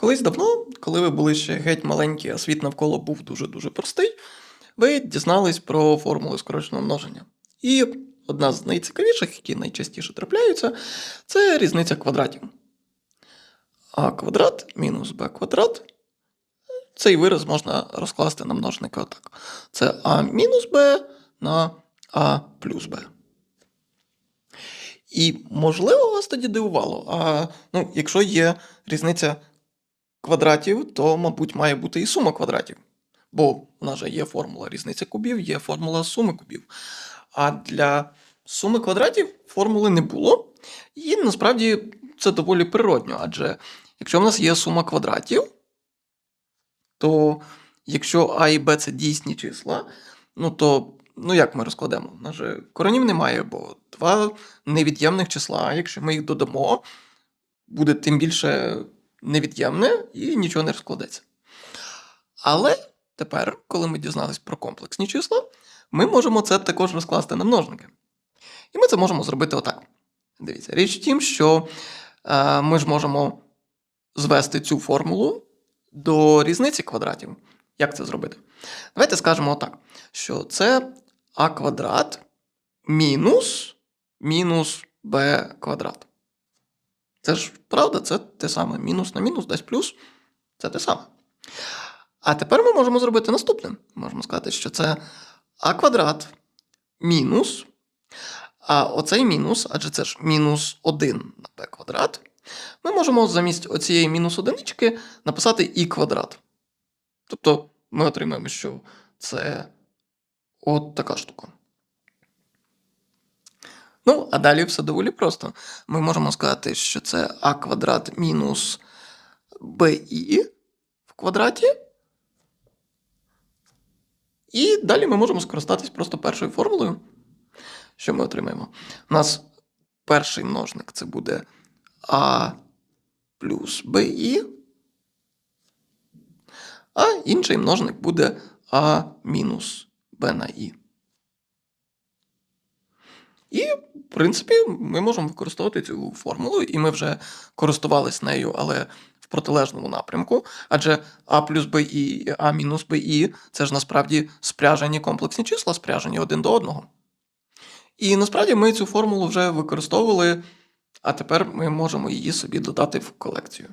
Колись давно, коли ви були ще геть маленькі, а світ навколо був дуже-дуже простий, ви дізнались про формули скороченого множення. І одна з найцікавіших, які найчастіше трапляються, це різниця квадратів. А квадрат мінус b квадрат. Цей вираз можна розкласти на множники отак. Це а мінус b на а плюс b. І, можливо, вас тоді дивувало. А ну, якщо є різниця квадратів, то, мабуть, має бути і сума квадратів. Бо в нас же є формула різниця кубів, є формула суми кубів. А для суми квадратів формули не було. І насправді це доволі природньо, адже якщо в нас є сума квадратів, то якщо А і Б це дійсні числа, ну то ну як ми розкладемо? У нас же коренів немає, бо два невід'ємних числа, якщо ми їх додамо, буде тим більше невід'ємне і нічого не розкладеться. Але тепер, коли ми дізналися про комплексні числа, ми можемо це також розкласти на множники. І ми це можемо зробити отак. Дивіться, річ в тім, що е, ми ж можемо звести цю формулу до різниці квадратів. Як це зробити? Давайте скажемо отак, що це а квадрат мінус мінус b квадрат. Це ж правда, це те саме. Мінус на мінус дасть плюс. Це те саме. А тепер ми можемо зробити наступне. Можемо сказати, що це а квадрат мінус. А оцей мінус, адже це ж мінус 1 на b квадрат. Ми можемо замість оцієї мінус одинички написати і квадрат. Тобто ми отримаємо, що це от така штука. А далі все доволі просто. Ми можемо сказати, що це а квадрат мінус bi в квадраті. І далі ми можемо скористатись просто першою формулою. Що ми отримаємо? У нас перший множник це буде а плюс bi, а інший множник буде а мінус b на i. І, в принципі, ми можемо використовувати цю формулу, і ми вже користувались нею, але в протилежному напрямку. Адже а плюс b і а мінус bi – це ж насправді спряжені комплексні числа, спряжені один до одного. І насправді ми цю формулу вже використовували, а тепер ми можемо її собі додати в колекцію.